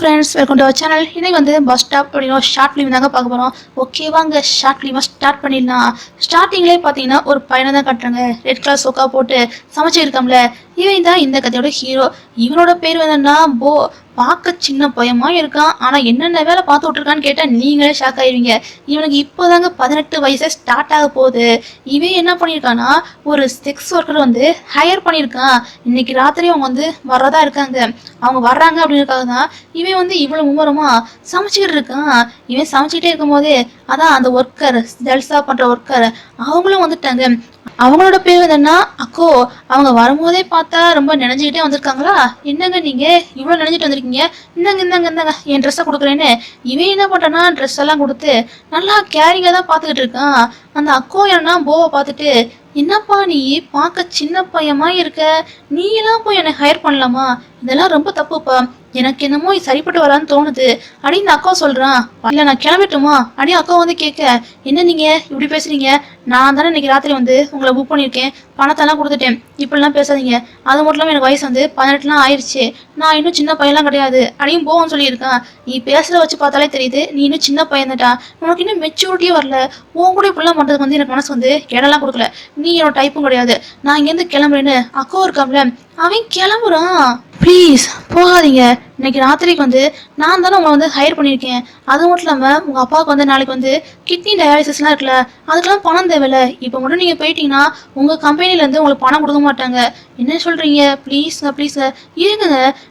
Friends welcome to our channel இன்னைக்கு வந்து bus stop அப்படின்னா ஷார்ட் ஃபிலிம் தாங்க பார்க்க போகிறோம் ஓகேவாங்க ஷார்ட் ஃபிலிமாக ஸ்டார்ட் பண்ணிடலாம். ஸ்டார்டிங்லேயே பார்த்தீங்கன்னா ஒரு பையனை தான் கட்டுறாங்க. ரெட் கலர் சோக்கா போட்டு சமைச்சிருக்கோம்ல இவன் தான் இந்த கதையோட ஹீரோ இவனோட பேர் என்னன்னா போ பார்க்க சின்ன பயமா இருக்கான். ஆனா என்னென்ன வேலை பார்த்து விட்ருக்கான்னு கேட்டா நீங்களே ஷாக் ஆயிருவீங்க. இவனுக்கு இப்போதாங்க பதினெட்டு வயசே ஸ்டார்ட் ஆக போகுது. இவன் என்ன பண்ணியிருக்கான்னா ஒரு செக்ஸ் ஒர்க்கர் வந்து ஹையர் பண்ணியிருக்கான் இன்னைக்கு ராத்திரி அவங்க வந்து வர்றதா இருக்காங்க. அவங்க வர்றாங்க அப்படின்றதுக்காக தான் இவன் வந்து இவ்வளவு மும்முரமா சமைச்சுக்கிட்டு இருக்கான். இவன் சமைச்சுக்கிட்டே இருக்கும்போதே அதான் அந்த ஒர்க்கர் ஜல்சா பண்ற ஒர்க்கர் அவங்களும் வந்துட்டாங்க. அவங்களோட பேர் என்னன்னா அக்கோ. அவங்க வரும்போதே பார்த்தா ரொம்ப நினைஞ்சுக்கிட்டே வந்திருக்காங்களா? என்னங்க நீங்க? இவ்வளவு நினைஞ்சிட்டு வந்திருக்கீங்க. இந்தாங்க இந்தாங்க இந்தாங்க என் ட்ரெஸ்ஸை கொடுக்குறேன்னு. இவன் என்ன பண்றானா ட்ரெஸ் எல்லாம் கொடுத்து நல்லா கேரிங்கா தான் பார்த்துக்கிட்டு இருக்கான். அந்த அக்கோ என்னன்னா போவை பார்த்துட்டு என்னப்பா நீ? பார்க்க சின்ன பையமா இருக்க. நீ எல்லாம் போய் என்னை ஹையர் பண்ணலாமா? இதெல்லாம் ரொம்ப தப்புப்பா. எனக்கு என்னமோ இது சரிப்பட்டு வரான்னு தோணுது. அடி அக்கா சொல்றான். இல்ல நான் கிளம்பிட்டுமா? அடி அக்கா வந்து கேட்க என்ன நீங்க? இப்படி பேசுறீங்க? நான் தானே இன்னைக்கு ராத்திரி வந்து உங்களை புக் பண்ணியிருக்கேன். பணத்தெல்லாம் கொடுத்துட்டேன். இப்படிலாம் பேசாதீங்க. அது மட்டும் இல்லாமல் எனக்கு வயசு வந்து பதினெட்டுலாம் ஆயிடுச்சு நான் இன்னும் சின்ன பையன்லாம் கிடையாது. அப்படின்னு போவோம்னு சொல்லியிருக்கான். நீ பேசுற வச்சு பார்த்தாலே தெரியுது. நீ இன்னும் சின்ன பையன் உனக்கு இன்னும் மெச்சூரிட்டியே வரல. உன் கூட இப்படிலாம் பண்ணுறதுக்கு வந்து எனக்கு மனசு வந்து இடம்லாம் கொடுக்கல. நீ என்னோட டைப்பும் கிடையாது. நான் இங்கேருந்து கிளம்புறேன்னு அக்கா இருக்காம்ல. அவன் கிளம்புறான். ப்ளீஸ் போகாதீங்க. இன்னைக்கு ராத்திரிக்கு வந்து நான் தானே உங்களை வந்து ஹையர் பண்ணியிருக்கேன். அது மட்டும் இல்லாமல் உங்கள் அப்பாவுக்கு வந்து நாளைக்கு வந்து கிட்னி டயாலிசிஸ்லாம் இருக்குல்ல அதுக்கெல்லாம் பணம் தேவையில்ல. இப்போ மட்டும் நீங்கள் போயிட்டீங்கன்னா உங்கள் கம்பெனிலேருந்து உங்களுக்கு பணம் கொடுக்க மாட்டாங்க. என்ன சொல்கிறீங்க ப்ளீஸ்ங்க ப்ளீஸ்ங்க இருங்க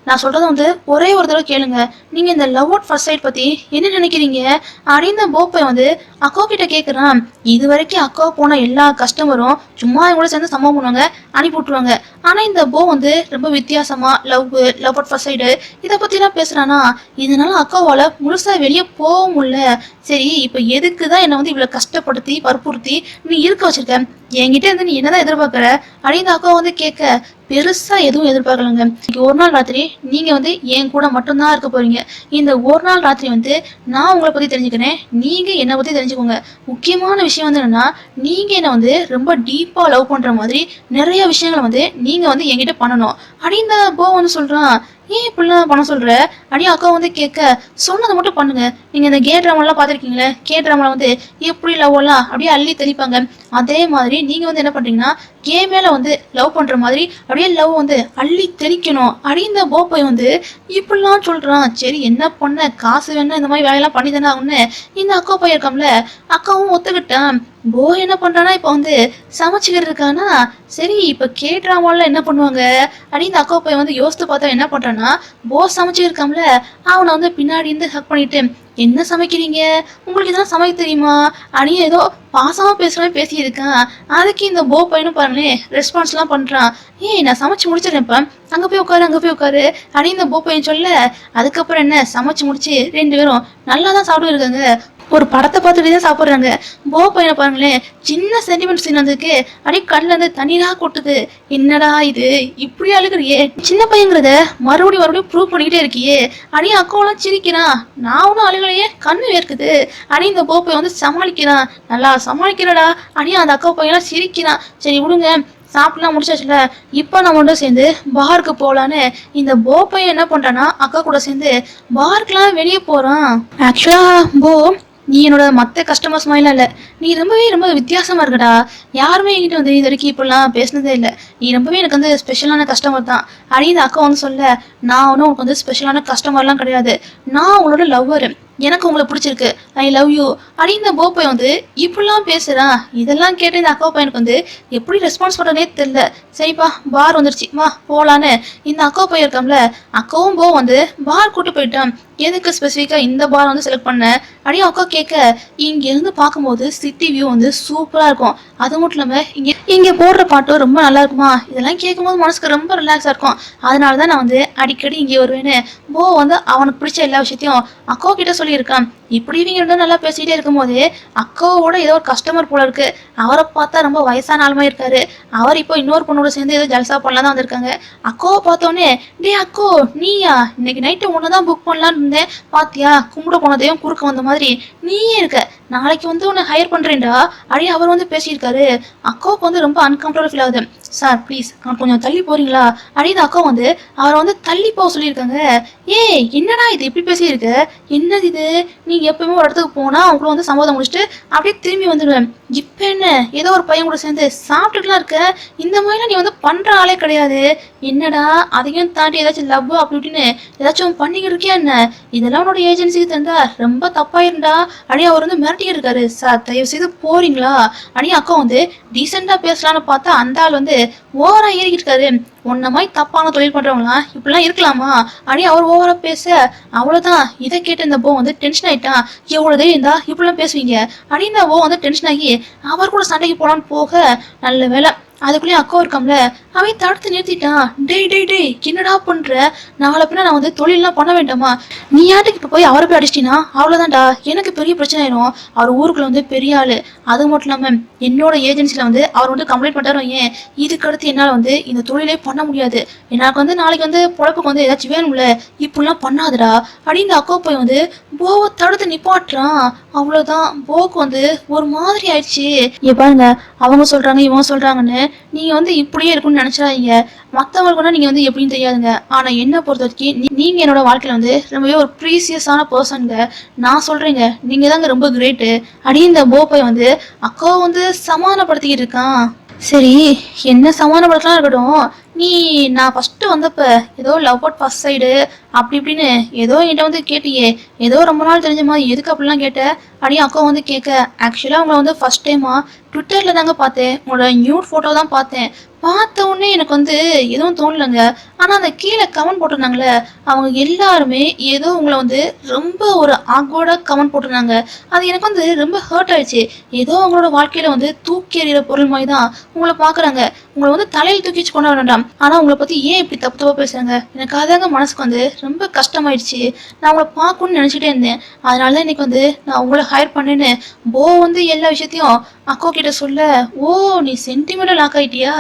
நான் சொல்கிறத வந்து ஒரே ஒரு தடவை கேளுங்க. நீங்கள் இந்த லவ் அவுட் ஃபர்ஸ்ட் சைட் பற்றி என்ன நினைக்கிறீங்க? அப்படின்னு போப்பை வந்து அக்கா கிட்ட கேட்குறான் இது வரைக்கும் அக்கா போன எல்லா கஸ்டமரும் சும்மா இவங்களோட சேர்ந்து சம்பவம் பண்ணுவாங்க அனுப்பி விட்ருவாங்க ஆனால் இந்த போ வந்து ரொம்ப வித்தியாசமாக love love out first side இதை பற்றிலாம் பேசுகிறானா இதனால அக்காவால் முழுசாக வெளியே போக முடியல. சரி இப்போ எதுக்கு தான் என்னை வந்து இவ்வளோ கஷ்டப்படுத்தி வற்புறுத்தி நீ இருக்க வச்சிருக்க? என்கிட்ட இருந்து நீ என்னதான் எதிர்பார்க்குற? அப்படின்னு அக்கா வந்து கேட்க பெருசா எதுவும் எதிர்பார்க்கலங்க. ஒரு நாள் ராத்திரி நீங்க வந்து என் கூட மட்டும்தான் இருக்க போறீங்க. இந்த ஒரு நாள் ராத்திரி வந்து நான் உங்களை பத்தி தெரிஞ்சுக்கிறேன். நீங்க என்னை பத்தி தெரிஞ்சுக்கோங்க. முக்கியமான விஷயம் வந்து என்னன்னா நீங்க என்ன வந்து ரொம்ப டீப்பா லவ் பண்ற மாதிரி நிறைய விஷயங்களை வந்து நீங்க வந்து என்கிட்ட பண்ணணும். அப்படின்னு போ வந்து சொல்றான் ஏன் இப்படிலாம் பண்ண சொல்ற? அப்படியே அக்கா வந்து கேட்க சொன்னதை மட்டும் பண்ணுங்க. நீங்க இந்த கே ட்ராமாலாம் பார்த்துருக்கீங்களே? கே ட்ராமால வந்து எப்படி லவ் எல்லாம் அப்படியே அள்ளி தெளிப்பாங்க? அதே மாதிரி நீங்க வந்து என்ன பண்றீங்கன்னா கே மேல வந்து லவ் பண்ற மாதிரி அப்படியே லவ் வந்து அள்ளி தெளிக்கணும். அப்படி இந்த போப்பை வந்து இப்படிலாம் சொல்றான். சரி என்ன பண்ண? காசு வேணும் இந்த மாதிரி வேலையெல்லாம் பண்ணி தானே ஆகணும்னு. இந்த அக்கா பையன் இருக்காம்ல அக்காவும் ஒத்துக்கிட்டான். போ என்ன பண்றானா? இப்போ வந்து சமைச்சுக்கிட்டு இருக்கானா? சரி இப்போ கே என்ன பண்ணுவாங்க? அப்படின்னு இந்த அக்கா பையன் வந்து யோசித்து பார்த்தா என்ன பண்ணுறான்னா போ சமைச்சிருக்காம்ல அவனை வந்து பின்னாடி இருந்து ஹக் பண்ணிட்டு என்ன சமைக்கிறீங்க? உங்களுக்கு இதெல்லாம் சமைக்க தெரியுமா? அப்படின்னு ஏதோ பாசமா பேசுற பேசியிருக்கான். அதுக்கு இந்த போ பையனும் பாருங்களேன் ரெஸ்பான்ஸ்லாம் பண்றான். ஏய் நான் சமைச்சு முடிச்சிடறேன்ப்பா அங்க போய் உட்காரு அங்க போய் உட்காரு. அப்படின்னு இந்த போ பையன் சொல்ல அதுக்கப்புறம் என்ன? சமைச்சு முடிச்சு ரெண்டு பேரும் நல்லா தான் சாப்பிட்டு இருக்காங்க. ஒரு படத்தை பார்த்துட்டு தான் சாப்பிட்றாங்க. போ பையனை பாருங்களேன். சின்ன சென்டிமெண்ட் சீன் வந்திருக்கு. அப்படியே கண்ணில் இருந்து தண்ணீராக கொட்டுது. என்னடா இது? இப்படி அழுகிறியே சின்ன பையங்கிறத மறுபடியும் மறுபடியும் ப்ரூவ் பண்ணிக்கிட்டே இருக்கியே. அடி அக்காவெல்லாம் சிரிக்கிறான் நான் ஒன்றும் அழுகலையே. கண்ணு வேர்க்குது. அடி இந்த போ பையன் வந்து சமாளிக்கிறான் நல்லா சமாளிக்கிறடா. அடி அந்த அக்கா பையன்லாம் சிரிக்கிறான் சரி விடுங்க. சாப்பிடலாம் முடிச்சாச்சுல. இப்போ நம்ம மட்டும் சேர்ந்து பாருக்கு போகலான்னு இந்த போ பையன் என்ன பண்ணுறான்னா அக்கா கூட சேர்ந்து பார்க்கெலாம் வெளியே போகிறான் ஆக்சுவலாக போ நீ என்னோட மற்ற கஸ்டமர்ஸ் மாதிரிலாம் இல்லை. நீ ரொம்பவே ரொம்ப வித்தியாசமாக இருக்கடா. யாருமே என்கிட்ட வந்து இது வரைக்கும் இப்படிலாம் பேசினதே இல்லை. நீ ரொம்பவே எனக்கு வந்து ஸ்பெஷலான கஸ்டமர் தான். அப்படின்னு அக்கா வந்து சொல்ல நான் ஒன்றும் உனக்கு வந்து ஸ்பெஷலான கஸ்டமர்லாம் கிடையாது. நான் உங்களோட லவ்வர் எனக்கு உங்களை பிடிச்சிருக்கு. ஐ லவ் யூ அப்படின்னு இந்த போ பையன் வந்து இப்படிலாம் பேசுகிறான் இதெல்லாம் கேட்டு இந்த அக்கா பையனுக்கு வந்து எப்படி ரெஸ்பான்ஸ் பண்ணுறனே தெரில சரிப்பா பார் வந்துருச்சு. வா போகலான்னு இந்த அக்கா பையன் இருக்காம்ல அக்காவும் போ வந்து பார் கூட்டு போயிட்டான். எதுக்கு ஸ்பெசிஃபிக்காக இந்த பார் வந்து செலக்ட் பண்ண? அப்படியே அக்கா கேட்க இங்கேருந்து பார்க்கும்போது சிட்டி வியூ வந்து சூப்பராக இருக்கும். அது மட்டும் இல்லாமல் இங்கே இங்கே போடுற பாட்டும் ரொம்ப நல்லா இருக்குமா? இதெல்லாம் கேட்கும்போது மனசுக்கு ரொம்ப ரிலாக்ஸாக இருக்கும். அதனால தான் நான் வந்து அடிக்கடி இங்கே வருவேன்னு போ வந்து அவனுக்கு பிடிச்ச எல்லா விஷயத்தையும் அக்கோ கிட்ட சொல்லியிருக்கான். இப்படி இவங்க ரெண்டும் நல்லா பேசிக்கிட்டே இருக்கும்போது அக்காவோட ஏதோ ஒரு கஸ்டமர் போல இருக்கு. அவரை பார்த்தா ரொம்ப வயசான ஆளுமா இருக்காரு. அவர் இப்போ இன்னொரு பொண்ணோட சேர்ந்து ஏதோ ஜல்சா பண்ணலாம் தான் வந்திருக்காங்க. அக்காவை பார்த்தோன்னே டே அக்கோ நீயா? இன்னைக்கு நைட்டு ஒன்று தான் புக் பண்ணலான்னு இருந்தேன். பாத்தியா? கும்பிட போனதையும் குறுக்க வந்த மாதிரி நீயே இருக்க. நாளைக்கு வந்து உன்னை ஹையர் பண்ணுறேன்டா அப்படியே அவர் வந்து பேசியிருக்காரு. அக்காவுக்கு வந்து ரொம்ப அன்கம்ஃபர்டபுள் ஃபீல் ஆகுது. சார் ப்ளீஸ் கொஞ்சம் தள்ளி போகிறீங்களா அப்படின்னு அக்கா வந்து. அவரை வந்து தள்ளி போக சொல்லியிருக்காங்க. ஏய் என்னடா இது? இப்படி பேசியிருக்க? என்னது இது? நீ எப்பவுமே ஒரு இடத்துக்கு போனால் அவங்களும் வந்து சம்மதம் முடிச்சுட்டு அப்படியே திரும்பி வந்துடுவேன். இப்போ என்ன? ஏதோ ஒரு பையன் கூட சேர்ந்து சாப்பிட்டுட்டுலாம் இருக்க. இந்த மாதிரிலாம் நீ வந்து பண்ற ஆளே கிடையாது. என்னடா அதையும் தாண்டி ஏதாச்சும் லவ் அப்படி இப்படின்னு ஏதாச்சும் பண்ணிக்கிட்டு இருக்கியா என்ன? இதெல்லாம் உன்னோட ஏஜென்சிக்கு தந்தா ரொம்ப தப்பாயிருந்தா அடி அவர் வந்து மிரட்டிக்கிட்டு இருக்காரு. சார் தயவு செய்து போறீங்களா? அடி அக்கா வந்து டீசெண்டா பேசலாம்னு பார்த்தா அந்த ஆள் வந்து ஓரம் ஏறிக்கிட்டு இருக்காரு. உன்ன மாதிரி தப்பான தொழில் பண்றவங்களாம் இப்படிலாம் இருக்கலாமா? அப்படியே அவர் ஓவரா பேச. அவ்வளவுதான். இதை கேட்டு இந்த போ வந்து டென்ஷன் ஆயிட்டான் எவ்வளவு தைரியம் இருந்தா இப்படிலாம் பேசுவீங்க? அப்படின்னு இந்த போ வந்து டென்ஷன் ஆகி அவர் கூட சண்டைக்கு போலான்னு போக நல்ல வேலை அதுக்குள்ளேயும் அக்கா இருக்காம்ல அவன் தடுத்து நிறுத்திட்டான் டேய் டேய் டேய் என்னடா பண்ற? நாளை பின்ன நான் வந்து தொழிலெல்லாம் பண்ண வேண்டாமா? நீ யாட்டுக்கு இப்போ போய் அவரை போய் அடிச்சிட்டினா? அவ்வளோதான்டா எனக்கு பெரிய பிரச்சனை ஆயிரும். அவர் ஊருக்குள்ள வந்து பெரிய ஆளு. அது மட்டும் இல்லாமல் என்னோட ஏஜென்சியில் வந்து அவர் வந்து கம்ப்ளைண்ட் பண்ணிட்டாரோ ஏன் இதுக்கு அடுத்து என்னால் வந்து இந்த தொழிலே பண்ண முடியாது. எனக்கு வந்து நாளைக்கு வந்து பொழப்புக்கு வந்து ஏதாச்சும் வேணும்ல இப்படிலாம் பண்ணாதடா. அப்படின்னு அக்கா போய் வந்து போவை தடுத்து நிப்பாட்டுறான் அவ்வளோதான் போக்கு வந்து ஒரு மாதிரி ஆயிடுச்சு. இங்க பாருங்க அவங்க சொல்றாங்க இவங்க சொல்றாங்கன்னு நீங்க வந்து இப்படியே இருக்கும்னு நினைச்சிடாதீங்க. மற்றவங்களுக்குனா நீங்க வந்து எப்படின்னு தெரியாதுங்க. ஆனா என்ன பொறுத்த வரைக்கும் நீ- நீங்க என்னோட வாழ்க்கையில வந்து ரொம்பவே ஒரு ப்ரீசியஸான பர்சனுங்க நான் சொல்றேங்க நீங்க தாங்க ரொம்ப கிரேட்டு அடி இந்த போப்பை வந்து அக்காவை வந்து சமாதானப்படுத்திக்கிட்டு இருக்கான். சரி என்ன சமாதானப்படுத்தலாம் இருக்கட்டும். நீ நான் ஃபஸ்ட்டு வந்தப்ப ஏதோ லவ் அவுட் ஃபஸ்ட் சைடு அப்படி இப்படின்னு ஏதோ என்கிட்ட வந்து கேட்டியே. ஏதோ ரொம்ப நாள் தெரிஞ்ச மாதிரி எதுக்கு அப்படிலாம் கேட்ட? அப்படியே அக்கா வந்து கேட்க ஆக்சுவலாக உங்களை வந்து ஃபர்ஸ்ட் டைமா ட்விட்டரில் தாங்க பார்த்தேன். உங்களோட நியூட் ஃபோட்டோ தான் பார்த்தேன். பார்த்த உடனே எனக்கு வந்து எதுவும் தோணலைங்க. ஆனால் அந்த கீழே கமெண்ட் போட்டிருந்தாங்களே அவங்க எல்லாருமே ஏதோ உங்களை வந்து ரொம்ப ஒரு ஆக்வர்டாக கமெண்ட் போட்டிருந்தாங்க. அது எனக்கு வந்து ரொம்ப ஹர்ட் ஆயிடுச்சு. ஏதோ அவங்களோட வாழ்க்கையில் வந்து தூக்கி எறிகிற பொருள் மாதிரி தான் உங்களை பார்க்குறாங்க. உங்களை வந்து தலையில் தூக்கி வச்சு கொண்டு வேண்டாம் ஆனால் உங்களை பற்றி ஏன் இப்படி தப்பு தப்பாக பேசுகிறாங்க எனக்கு அதாங்க மனசுக்கு வந்து ரொம்ப கஷ்டமாயிடுச்சு. நான் உங்களை பார்க்கணும்னு நினச்சிட்டே இருந்தேன். அதனால தான் இன்றைக்கி வந்து நான் உங்களை ஹையர் பண்ணேன்னு போ வந்து எல்லா விஷயத்தையும் அக்கா கிட்ட சொல்ல ஓ நீ சென்டிமெண்டல் லாக் ஆயிட்டியா?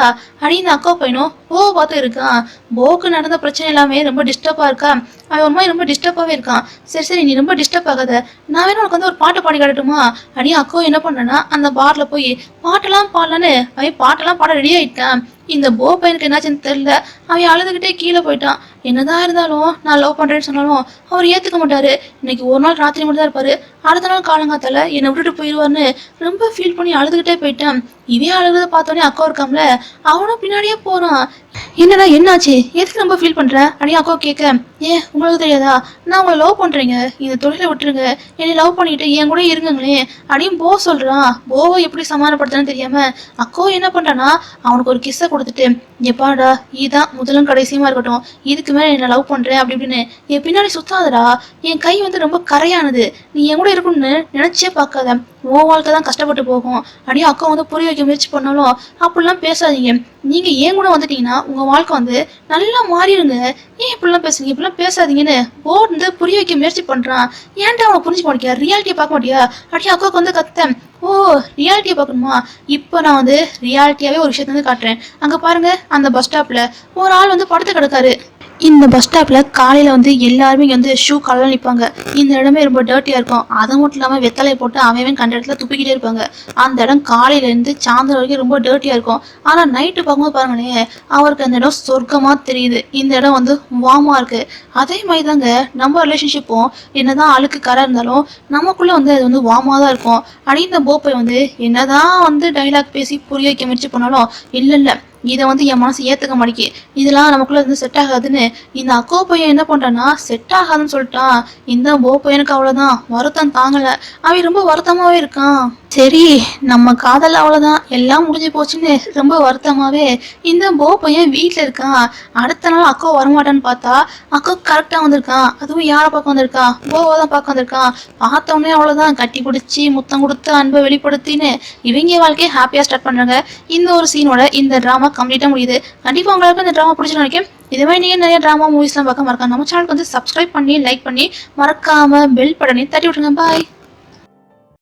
இந்த அக்கா பையனும் ஓ பார்த்து இருக்கான். போக்கு நடந்த பிரச்சனை எல்லாமே ரொம்ப டிஸ்டர்பாக இருக்கா அவன் ஒரு மாதிரி ரொம்ப டிஸ்டர்பாகவே இருக்கான். சரி சரி நீ ரொம்ப டிஸ்டர்ப் ஆகாத. நான் வேணும் உனக்கு வந்து ஒரு பாட்டு பாடி காட்டட்டுமா? அப்படியே அக்கா என்ன பண்ணனா அந்த பார்ல போய் பாட்டெல்லாம் பாடலான்னு அவன் பாட்டெல்லாம் பாட ரெடி ஆயிட்டான். இந்த போ பையனுக்கு என்னாச்சுன்னு தெரில அவன் அழுதுகிட்டே கீழே போயிட்டான். என்னதான் இருந்தாலும் நான் லவ் பண்றேன்னு சொன்னாலும் அவர் ஏத்துக்க மாட்டாரு. இன்னைக்கு ஒரு நாள் ராத்திரி மட்டும் தான் இருப்பாரு. அடுத்த நாள் காலங்காத்தால என்னை விட்டுட்டு போயிடுவார்னு ரொம்ப ஃபீல் பண்ணி அழுதுகிட்டே போயிட்டேன். இதே அழுகிறத பார்த்தோன்னே அக்கா இருக்காம்ல அவனும் பின்னாடியே போறான். என்னடா என்னாச்சு? எதுக்கு ரொம்ப ஃபீல் பண்ற? அப்படின்னு அக்கா கேட்க ஏ உங்களுக்கு தெரியாதா? நான் உங்களை லவ் பண்றீங்க. இந்த தொழிலை விட்டுருங்க. என்னை லவ் பண்ணிட்டு என் கூட இருங்கங்களேன் அப்படின்னு போ சொல்றான். போவை எப்படி சமாதானப்படுத்தணும்னு தெரியாம அக்கோ என்ன பண்றானா அவனுக்கு ஒரு கிஸ்ஸை கொடுத்துட்டு எப்பாடா இதான் முதலும் கடைசியுமா இருக்கட்டும். இதுக்கு மேல என்ன லவ் பண்றேன் அப்படி இப்படின்னு என் பின்னாடி சுத்தாதடா. என் கை வந்து ரொம்ப கரையானது. நீ என் கூட இருக்கணும்னு நினைச்சே பார்க்காத. உன் வாழ்க்கை தான் கஷ்டப்பட்டு போகும். அப்படியே அக்கா வந்து புரிய வைக்க முயற்சி பண்ணாலும் அப்படிலாம் பேசாதீங்க. நீங்க ஏன் கூட வந்துட்டீங்கன்னா உங்க வாழ்க்கை வந்து நல்லா மாறிடுங்க. ஏன் இப்படிலாம் பேசுறீங்க? இப்படிலாம் பேசாதீங்கன்னு போர்டு வந்து புரிய வைக்க முயற்சி பண்றான். ஏன்டா அவனை புரிஞ்சுக்க மாட்டியா ரியாலிட்டியை பார்க்க மாட்டியா? அப்படியே அக்காவுக்கு வந்து கத்தேன் ஓ ரியாலிட்டியை பார்க்கணுமா? இப்போ நான் வந்து ரியாலிட்டியாகவே ஒரு விஷயத்த வந்து காட்டுறேன். அங்கே பாருங்க அந்த பஸ் ஸ்டாப்பில் ஒரு ஆள் வந்து படுத்து கிடக்காரு. இந்த பஸ் ஸ்டாப்ல காலையில வந்து எல்லாருமே இங்கே வந்து ஷூ காலில் நிற்பாங்க இந்த இடமே ரொம்ப டர்ட்டியா இருக்கும். அது மட்டும் இல்லாமல் வெத்தலை போட்டு அவன் கண்ட இடத்துல துப்பிக்கிட்டே இருப்பாங்க. அந்த இடம் காலையில இருந்து சாயந்தரம் வரைக்கும் ரொம்ப டர்ட்டியா இருக்கும். ஆனா நைட்டு பார்க்கும்போது பாருங்களேன் அவருக்கு அந்த இடம் சொர்க்கமா தெரியுது. இந்த இடம் வந்து வார்மாக இருக்கு. அதே மாதிரி தாங்க நம்ம ரிலேஷன்ஷிப்பும் என்னதான் அழுக்கு கரை இருந்தாலும் நமக்குள்ள வந்து அது வந்து வார்மாக தான் இருக்கும். அப்படி இந்த போப்பை வந்து என்னதான் வந்து டைலாக் பேசி புரிய வைக்க முயற்சி பண்ணாலும் இல்லை இல்லை. இதை வந்து என் மனசு ஏற்றுக்க மாட்டேங்கி இதெல்லாம் நமக்குள்ள வந்து செட் ஆகாதுன்னு. இந்த அக்கோ பையன் என்ன பண்றான்னா செட் ஆகாதுன்னு சொல்லிட்டான். இந்த போ பையனுக்கு அவ்வளோதான் வருத்தம் தாங்கலை. அவன் ரொம்ப வருத்தமாகவே இருக்கான். சரி நம்ம காதல் அவ்வளோதான் எல்லாம் முடிஞ்சு போச்சுன்னு ரொம்ப வருத்தமாவே இந்த போ பையன் வீட்டில் இருக்கான் அடுத்த நாள் அக்கா வரமாட்டான்னு பார்த்தா அக்கா கரெக்டாக வந்திருக்கான் அதுவும் யாரை பார்க்க வந்திருக்கான் போவை தான் பார்க்க வந்திருக்கான் பார்த்தோன்னே அவ்வளோதான் கட்டி பிடிச்சி முத்தம் கொடுத்து அன்பை வெளிப்படுத்தின்னு இவங்க வாழ்க்கையை ஹாப்பியாக ஸ்டார்ட் பண்ணுறாங்க இந்த ஒரு சீனோட இந்த ட்ராமா கம்ப்ளீட்டாக முடியுது. கண்டிப்பாக உங்களுக்கு இந்த ட்ராமா பிடிச்சின்னு நினைக்கிறேன். இதே மாதிரி நீங்க நிறைய ட்ராமா மூவிஸ்லாம் பார்க்க மறக்காம நம்ம சேனலுக்கு வந்து சப்ஸ்கிரைப் பண்ணி லைக் பண்ணி மறக்காமல் பெல் பட்டனையும் தட்டி விட்டுருங்க. பாய்